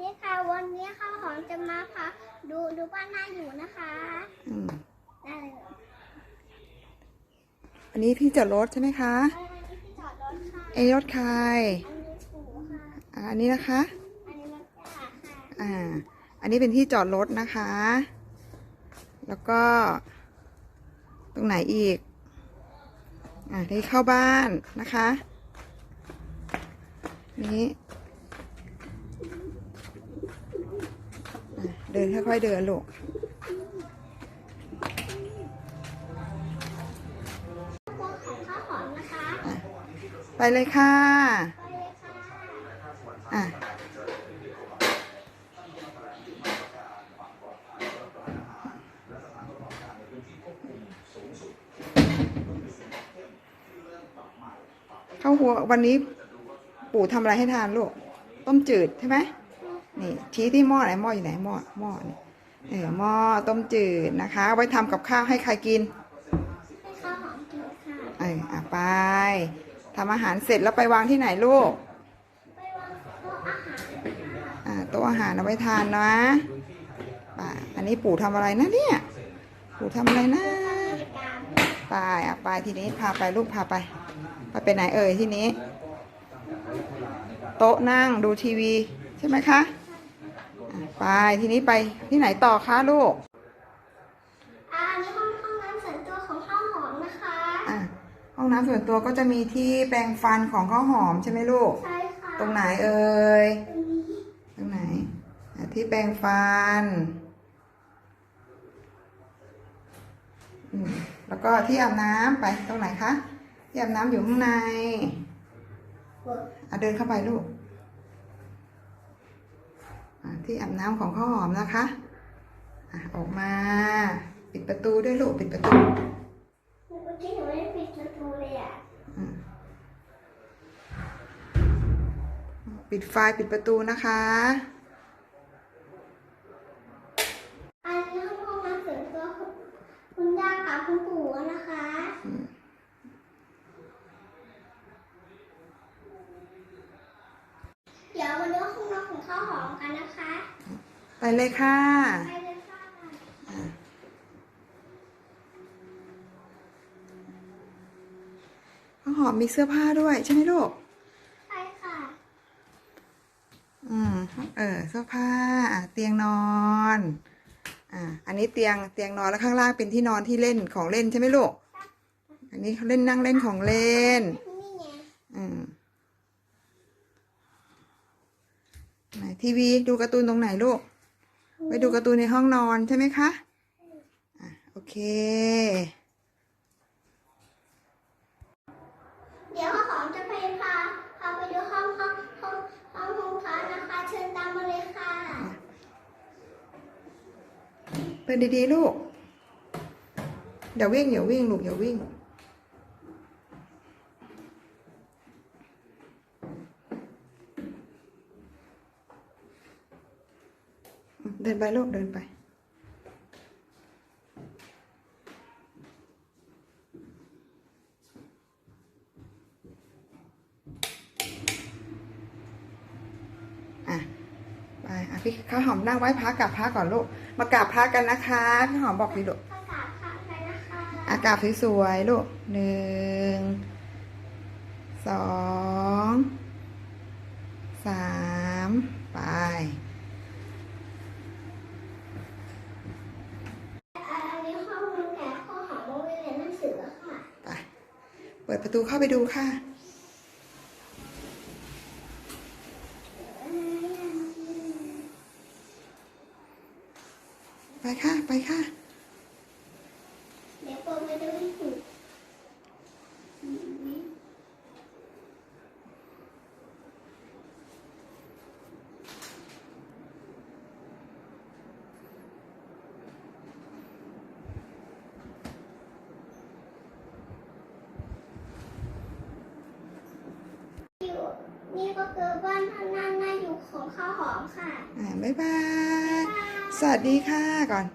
ดีค่ะ วันนี้ข้าวหอมจะมาพาดูดูบ้านหน้าอยู่นะคะอืมได้เลยอันนี้ที่จอดรถใช่ไหมคะอันนี้ที่จอดรถค่ะเอรถใครอันนี้ถูค่ะ อ่าอันนี้นะคะ อันนี้รถกระบะค่ะอ่า อันนี้เป็นที่จอดรถนะคะ แล้วก็ ตรงไหนอีก อ่าที่เข้าบ้านนะคะ นี้อะ เดินค่อยๆเดินลูกพวกของข้าวหอมนะคะไปเลยค่ะไปเลยค่ะ อะ เข้าหัววันนี้ปู่ทำอะไรให้ทานลูก ต้มจืดใช่ไหม นี่ชี้ที่หม้อไหนหม้ออยู่ไหนหม้อหม้อนี่เออหม้อต้มจืดนะคะเอาไว้ทำกับข้าวให้ใครกินให้ข้าวหอมกินค่ะเอออะไปทำอาหารเสร็จแล้วไปวางที่ไหนลูกไปวางโต๊ะอาหารค่ะอ่าโต๊ะอาหารเอาไว้ทานนะป่าอันนี้ปู่ทำอะไรนะเนี่ย ปู่ทำอะไรนะนาฬิกาไปอะไปทีนี้พาไปลูกพาไป ไปไปไหนเอ่ยที่นี้ โต๊ะนั่งดูทีวี ใช่ไหมคะอะ ไปทีนี้ไปที่ไหนต่อคะลูกอ่าอันนี้ห้องห้องน้ำส่วนตัวของข้าวหอมนะคะ อะห้องน้ำส่วนตัวก็จะมีที่แปรงฟันของข้าวหอมใช่ไหมลูก ใช่ค่ะตรงไหนเอ่ย ตรงนี้ตรงไหนอะที่แปรงฟันอืมแล้วก็ที่อาบน้ำไปตรงไหนคะ ที่อาบน้ำอยู่ข้างใน อะเดินเข้าไปลูกอะ ที่อาบน้ำของข้าวหอมนะคะอะออกมา ปิดประตูด้วยลูกปิดประตูเมื่อกี้หนูไม่ได้ปิดประตูเลยอะอืมปิดไฟปิดประตูนะคะ อันนี้ห้องน้ำส่วนตัวของคุณย่ากับคุณปู่นะคะ เดี๋ยวมาดูห้องนอนของข้าวหอมกันนะคะ ไปเลยค่ะ ไปเลยค่ะข้าวหอมมีเสื้อผ้าด้วยใช่ไหมลูกไปค่ะ อืม เออ เสื้อผ้า อะ เตียงนอน อ่า อันนี้เตียง เตียงนอนแล้วข้างล่างเป็นที่นอนที่เล่นของเล่นใช่ไหมลูก อันนี้เขาเล่นนั่งเล่นของเล่น นี่ไงอืม ไหนทีวีดูการ์ตูนตรงไหนลูก ไปดูการ์ตูนในห้องนอนใช่ไหมคะอะโอเค เดี๋ยวข้าวหอมจะไปพาพาไปดูห้องห้องห้องห้องห้องพักนะคะ เชิญตามมาเลยค่ะเปิดดีๆลูกเดี๋ยววิ่งเดี๋ยววิ่งลูกเดี๋ยววิ่ง เดินไปลูกเดินไป อะ ไป อะพี่ข้าวหอมนั่งไว้พักกับพระก่อนลูก มากราบพระกันนะคะพี่หอมบอกดิลูกประกาศค่ะไปนะคะอากราบสวยๆลูกหนึ่งสองสามไป อันนี้ห้องนึงแต่ข้าวหอมโรงเรียนหนังสือค่ะ ไป เปิดประตูเข้าไปดูค่ะ ไปค่ะ ไปค่ะ เดี๋ยวเปิดไปดูให้ถูก อยู่ นี่ก็คือบ้านท่านั่งน่าอยู่ของข้าวหอมค่ะ อ่าบ๊ายบาย สวัสดีค่ะก่อน